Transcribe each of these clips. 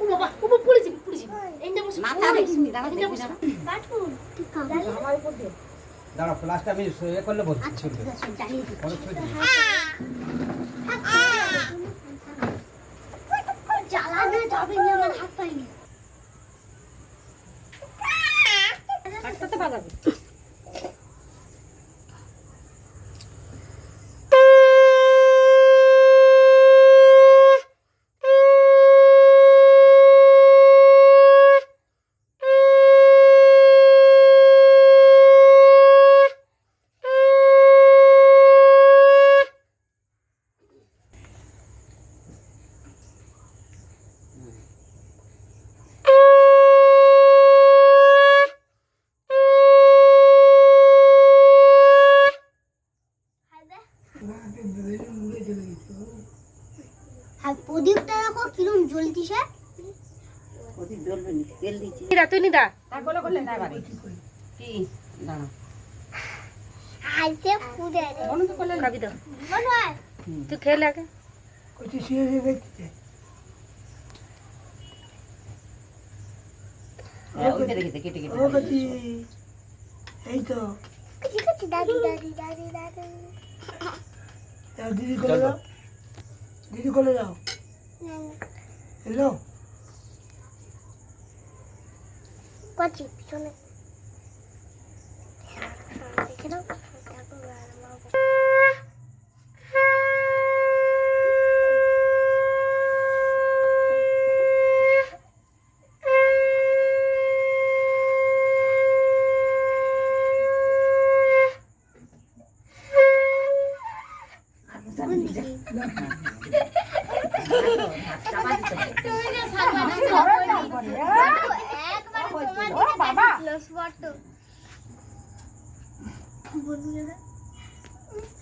ও বাবা ও বাবা পড়ে যাবি পড়ে যাবি এইটা বসে। মাথা দেখিস দাঁড়া, এইটা বসে। কাটুন ঠিক আছে আমার উপর দে। দাঁড়া প্লাসটা আমি এ করলে বলছি আচ্ছা ঠিক আছে জ্বালিয়ে দিই দিবি। জ্বালানো যাবে না আমার হাত পাইনি হাতটাতে বাজাবে আর প্রদীপটা দেখো কিরম জ্বলতিছে প্রদীপ জ্বলবে নি, তেল দিচ্ছি। নিদা তুই নিদা? তারপরে করলে না এবারে। কি? দাঁড়া। হাইতে ফুদে রে। বন্ধ করলে খাবি তো। মনে হয় তুই খেলে আগে। হ্যাঁ, ওইটা রেখে দে, কেটে কেটে। এই তো। দাদি দাদি দাদি দাদি। দিদি করে দাও দিদি কলে যাও। হ্যালো পাচ্ছি পিছনে।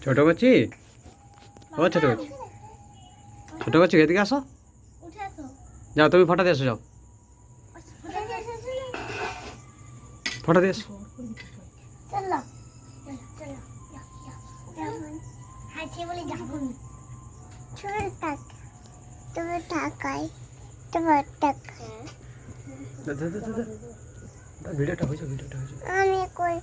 ছোট করছি ও ছোট করছি ছোট করছি এদিকে আসো। যাও, তুমি ফটো দিয়ে এসো, যাও। উঠে এসো। হাসি বলে যাব ছোট টাক তোমার টাকাই তোমার টাকা ভিডিওটা হয়েছে ভিডিওটা হয়েছে। আমি কই?